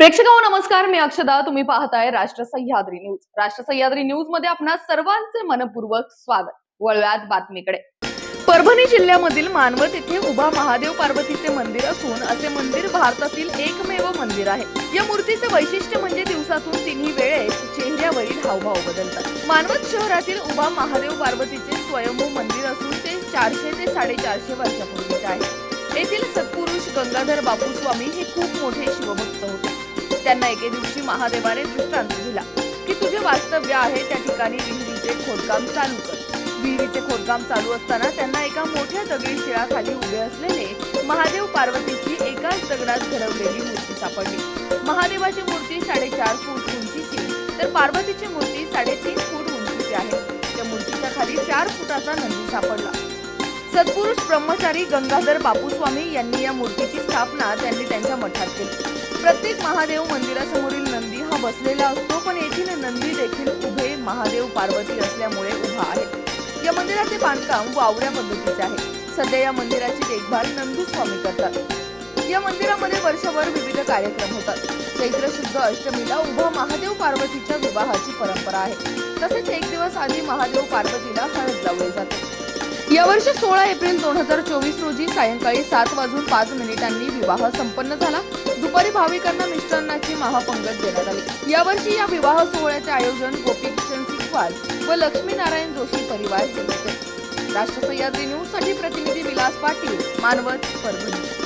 प्रेक्षकांनो नमस्कार. मी अक्षदा. तुम्ही पाहताय राष्ट्र सह्याद्री न्यूज. राष्ट्र सह्याद्री न्यूजमध्ये आपणा सर्वांचे मनपूर्वक स्वागत. वळव्यात बातमीकडे. परभणी जिल्ह्यामधील मानवत येथे उभा महादेव पार्वतीचे मंदिर असून असे मंदिर भारतातील एकमेव मंदिर आहे. या मूर्तीचे वैशिष्ट्य म्हणजे दिवसातून तिन्ही वेळेस चेहऱ्यावरील हावभाव बदलतात. मानवत शहरातील उभा महादेव पार्वतीचे स्वयंभू मंदिर असून ते चारशे ते साडेचारशे वर्षापूर्वीचे आहे. येथील सत्पुरुष गंगाधर बापू स्वामी हे खूप मोठे शिवभक्त होते त्यांना एके दिवशी महादेवाने दृष्टांत दिला की तुझे वास्तव्य आहे त्या ठिकाणी विहिरीचे खोदकाम चालू कर. विहिरीचे खोदकाम चालू असताना त्यांना एका मोठ्या दगडी शिळाखाली उभे असलेले महादेव पार्वतीची एकाच दगडात घडवलेली मूर्ती सापडली. महादेवाची मूर्ती साडेचार फूट उंचीची तर पार्वतीची मूर्ती साडेतीन फूट उंचीची आहे. त्या मूर्तीच्या खाली चार फुटाचा नंदी सापडला. सत्पुरुष ब्रह्मचारी गंगाधर बापूस्वामी यांनी या मूर्तीची स्थापना त्यांनी त्यांच्या मठात केली. प्रत्येक महादेव मंदिरासमोरील नंदी हा बसलेला असतो पण येथील नंदी देखील उभे महादेव पार्वती असल्यामुळे उभा आहे. या मंदिराचे बांधकाम वावऱ्या पद्धतीचे आहे. सध्या या मंदिराची देखभाल नंदू स्वामी करतात. या मंदिरामध्ये वर्षभर विविध कार्यक्रम होतात. चैत्र शुद्ध अष्टमीला उभा महादेव पार्वतीच्या विवाहाची परंपरा आहे. तसेच एक दिवस आधी महादेव पार्वतीला हळद लावली जाते. यावर्षी सोळा एप्रिल दोन हजार चोवीस रोजी सायंकाळी सात वाजून पाच मिनिटांनी विवाह संपन्न झाला. दुपारी भाविकांना मिष्टांनाची महापंगत देण्यात आली. यावर्षी या विवाह सोहळ्याचे आयोजन गोपीकिशन सिकवाल व लक्ष्मीनारायण जोशी परिवार केले होते. राष्ट्र सह्याद्री न्यूजसाठी प्रतिनिधी विलास पाटील मानवत परभणी.